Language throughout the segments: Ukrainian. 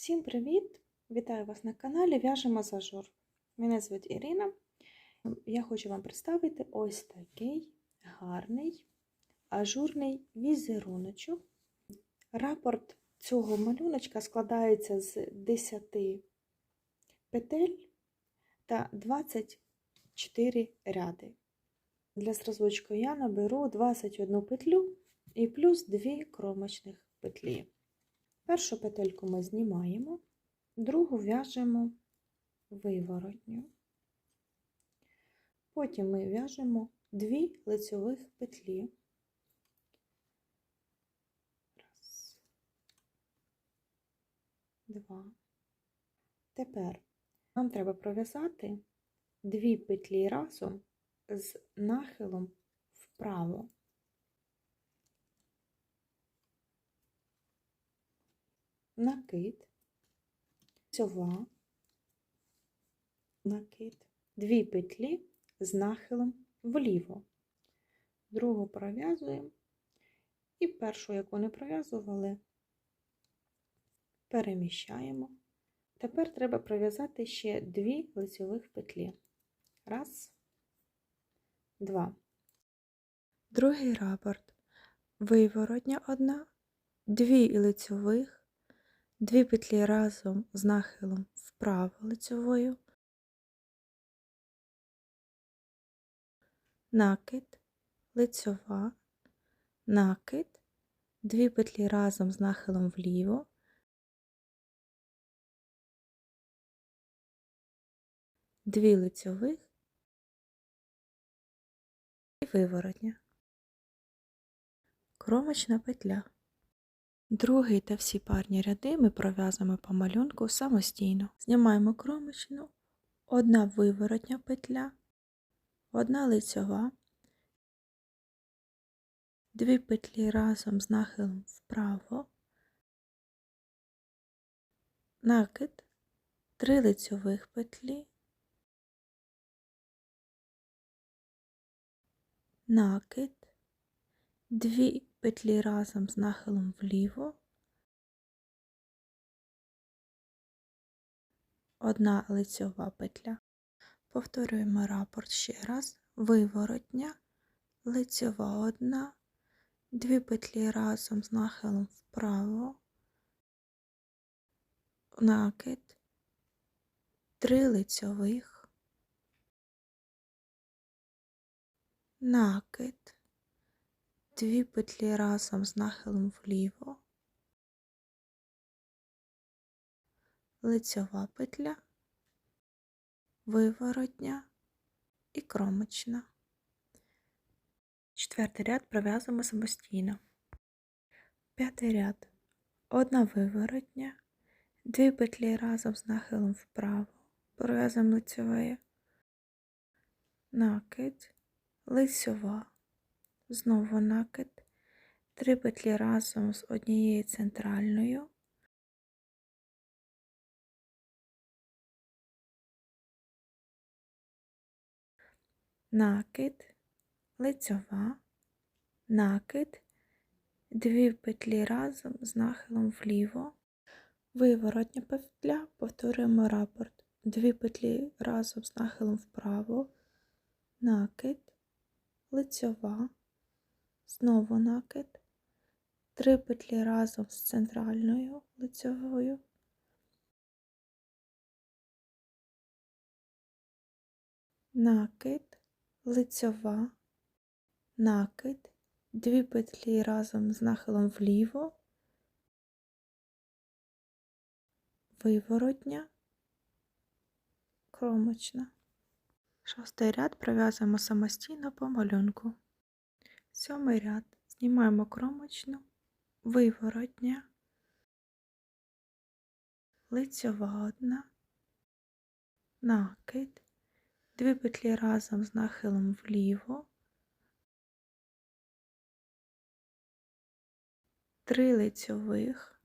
Всім привіт! Вітаю вас на каналі В'яжемо з ажур. Мене звуть Ірина. Я хочу вам представити ось такий гарний ажурний візеруночок. Рапорт цього малюночка складається з 10 петель та 24 ряди. Для зразочку я наберу 21 петлю і плюс 2 кромочних петлі. Першу петельку ми знімаємо, другу в'яжемо виворотню. Потім ми в'яжемо дві лицьових петлі. Раз, два. Тепер нам треба пров'язати дві петлі разом з нахилом вправо. Накид, цьова, накид, дві петлі з нахилом вліво. Другу пров'язуємо і першу, яку не пров'язували, переміщаємо. Тепер треба пров'язати ще дві лицьових петлі. Раз, два. Другий рапорт. Виворотня одна, дві лицьових, дві петлі разом з нахилом вправо лицьовою, накид, лицьова, накид, дві петлі разом з нахилом вліво, дві лицьових. І виворотня, кромочна петля. Другий та всі парні ряди ми пров'язуємо по малюнку самостійно. Знімаємо кромочну, одна виворотня петля, одна лицьова, дві петлі разом з нахилом вправо, накид, три лицьових петлі, накид, дві петлі разом з нахилом вліво, одна лицьова петля. Повторюємо рапорт ще раз, виворотня, лицьова одна, дві петлі разом з нахилом вправо, накид, три лицьових, накид, дві петлі разом з нахилом вліво, лицьова петля, виворотня і кромочна. Четвертий ряд пров'язуємо самостійно. П'ятий ряд. Одна виворотня, дві петлі разом з нахилом вправо, пров'язуємо лицьове, накид, лицьова знову накид, три петлі разом з однією центральною, накид, лицьова, накид, дві петлі разом з нахилом вліво, виворотня петля, повторюємо рапорт, дві петлі разом з нахилом вправо, накид, лицьова, знову накид, три петлі разом з центральною лицьовою, накид, лицьова, накид, дві петлі разом з нахилом вліво, виворотня, кромочна. Шостий ряд пров'язуємо самостійно по малюнку. Сьомий ряд. Знімаємо кромочну, виворотня, лицьова одна, накид, дві петлі разом з нахилом вліво, три лицьових,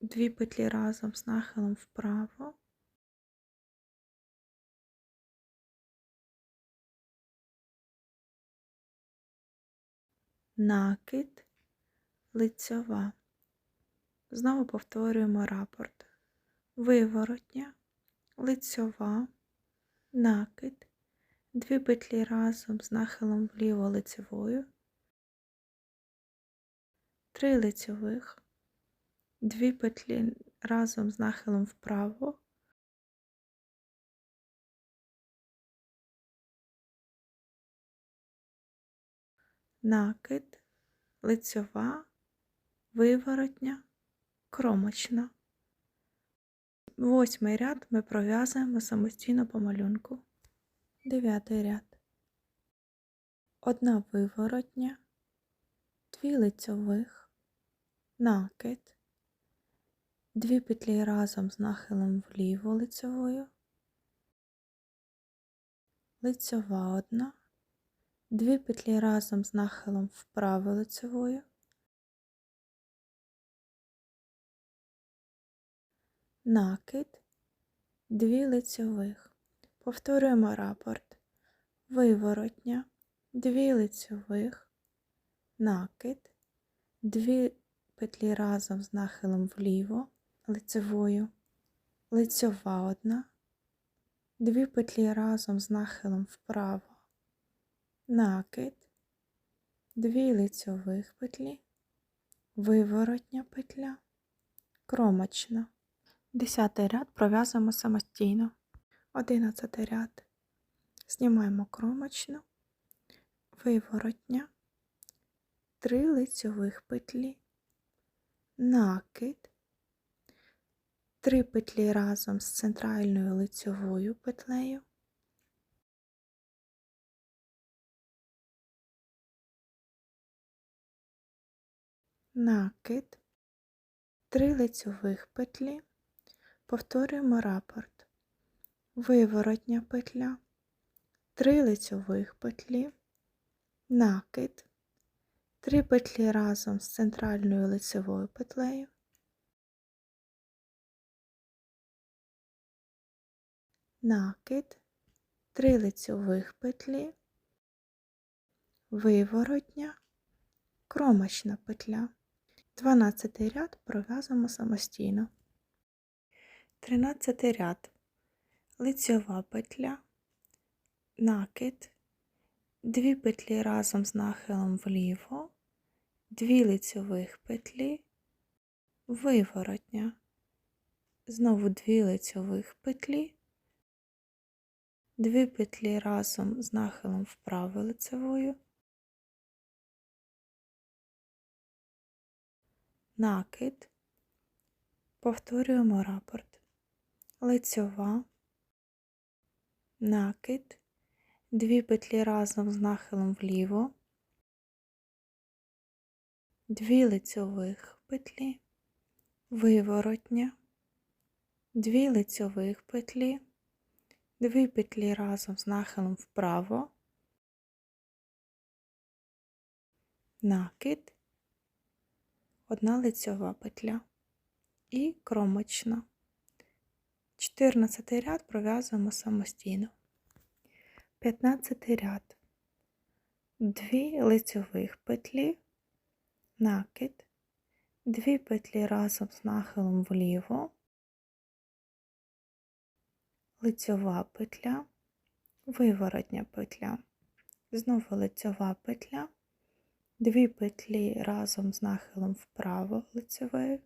дві петлі разом з нахилом вправо, накид, лицьова, Знову повторюємо рапорт. Виворотня, лицьова, накид, дві петлі разом з нахилом вліво лицевою, три лицьових, дві петлі разом з нахилом вправо, накид, лицьова, виворотня, кромочна. Восьмий ряд ми пров'язуємо самостійно по малюнку. Дев'ятий ряд. Одна виворотня, дві лицьових, накид, дві петлі разом з нахилом вліво лицьовою, лицьова одна, дві петлі разом з нахилом вправо лицевою, накид, дві лицьових. Повторюємо рапорт. Виворотня, дві лицьових, накид, дві петлі разом з нахилом вліво лицевою, лицьова одна, дві петлі разом з нахилом вправо, накид, дві лицьових петлі, виворотня петля, кромочна. Десятий ряд пров'язуємо самостійно. Одинадцятий ряд. Знімаємо кромочну, виворотня, три лицьових петлі, накид, три петлі разом з центральною лицьовою петлею, накид, три лицьових петлі, повторюємо рапорт, виворотня петля, три лицьових петлі, накид, три петлі разом з центральною лицевою петлею, накид, три лицьових петлі, виворотня, кромочна петля. 12 ряд пров'язуємо самостійно. 13 ряд, лицьова петля, накид, дві петлі разом з нахилом вліво, дві лицьових петлі, виворотня, знову дві лицьових петлі, дві петлі разом з нахилом вправо лицевою, накид, повторюємо рапорт, лицьова, накид, дві петлі разом з нахилом вліво, дві лицьових петлі, виворотня, дві лицьових петлі, дві петлі разом з нахилом вправо, накид, одна лицьова петля і кромочна. 14 ряд пров'язуємо самостійно. 15 ряд, дві лицьових петлі, накид, дві петлі разом з нахилом вліво, лицьова петля, виворотня петля, знову лицьова петля, дві петлі разом з нахилом вправо лицевою,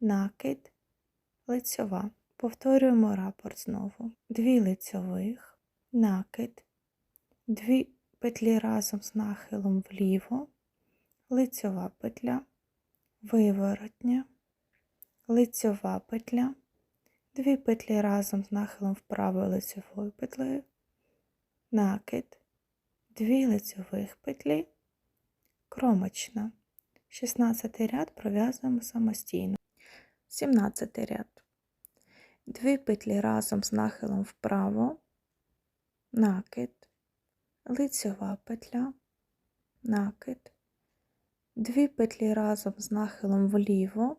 накид, лицьова. Повторюємо рапорт знову. Дві лицьових, накид, дві петлі разом з нахилом вліво, лицьова петля, виворотня, лицьова петля, дві петлі разом з нахилом вправо лицьовою петлею, накид, дві лицьових петлі, кромочна. 16 ряд пров'язуємо самостійно. 17 ряд. Дві петлі разом з нахилом вправо, накид, лицьова петля, накид, дві петлі разом з нахилом вліво,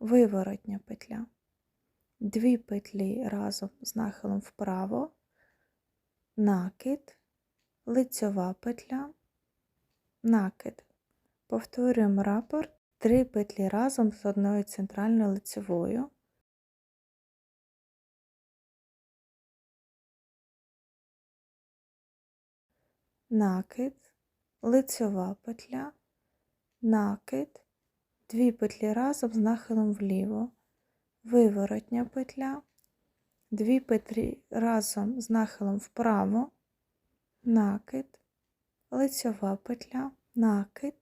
виворотня петля, дві петлі разом з нахилом вправо, накид, лицьова петля, накид. Повторюємо рапорт. 3 петлі разом з одною центральною лицевою. Накид, лицьова петля, накид, 2 петлі разом з нахилом вліво, виворотня петля, 2 петлі разом з нахилом вправо, накид, лицьова петля, накид,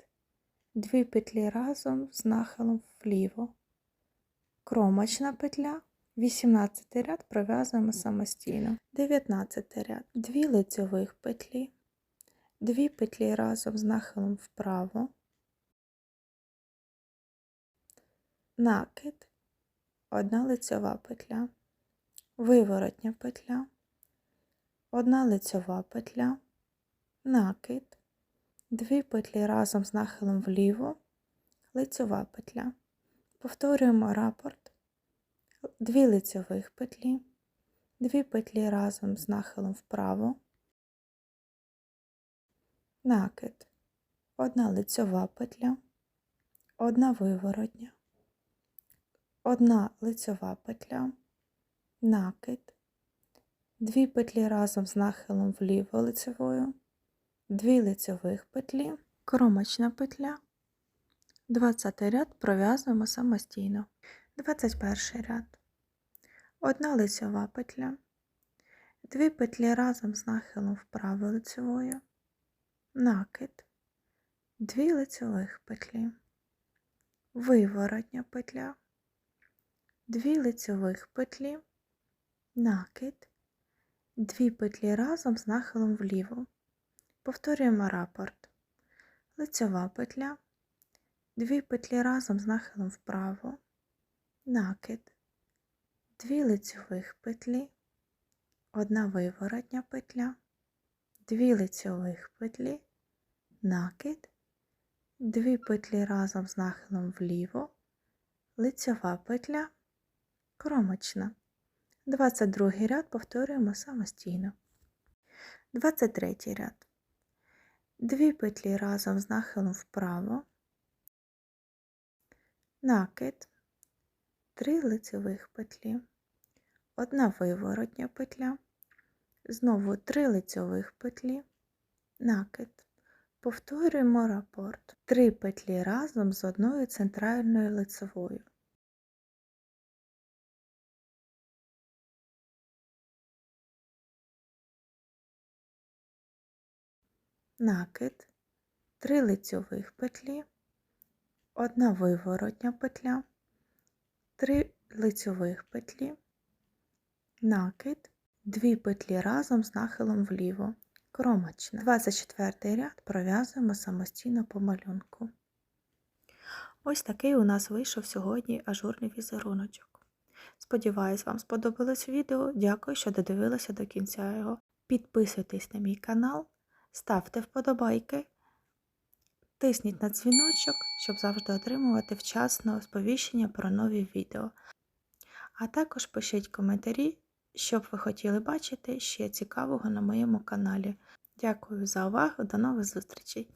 2 петлі разом з нахилом вліво, кромочна петля, 18 ряд пров'язуємо самостійно, 19 ряд, 2 лицьових петлі, 2 петлі разом з нахилом вправо, накид, 1 лицьова петля, виворотня петля, 1 лицьова петля, накид, 2 петлі разом з нахилом вліво, лицьова петля. Повторюємо рапорт, 2 лицьових петлі, 2 петлі разом з нахилом вправо, накид, 1 лицьова петля, 1 виворотня, 1 лицьова петля, накид, 2 петлі разом з нахилом вліво лицевою, 2 лицьових петлі, кромочна петля, 20 ряд пров'язуємо самостійно, 21 ряд, 1 лицьова петля, 2 петлі разом з нахилом вправо лицевою, накид, 2 лицьових петлі, виворотня петля, 2 лицьових петлі, накид, 2 петлі разом з нахилом вліво. Повторюємо рапорт. Лицьова петля, 2 петлі разом з нахилом вправо, накид, 2 лицьових петлі, 1 виворотня петля, 2 лицьових петлі, накид, 2 петлі разом з нахилом вліво, лицьова петля, кромочна. 22 ряд повторюємо самостійно. 23 ряд. 2 петлі разом з нахилом вправо, накид, 3 лицевих петлі, 1 виворотня петля, знову 3 лицьових петлі, накид. Повторюємо рапорт. 3 петлі разом з одною центральною лицевою. Накид, 3 лицьових петлі, 1 виворотня петля, 3 лицьових петлі, накид, 2 петлі разом з нахилом вліво, кромочна. 24 ряд пров'язуємо самостійно по малюнку. Ось такий у нас вийшов сьогодні ажурний візеруночок. Сподіваюсь, вам сподобалось відео. Дякую, що додивилися до кінця його. Підписуйтесь на мій канал ставте вподобайки, тисніть на дзвіночок, щоб завжди отримувати вчасно сповіщення про нові відео. А також пишіть коментарі, що б ви хотіли бачити ще цікавого на моєму каналі. Дякую за увагу, до нових зустрічей!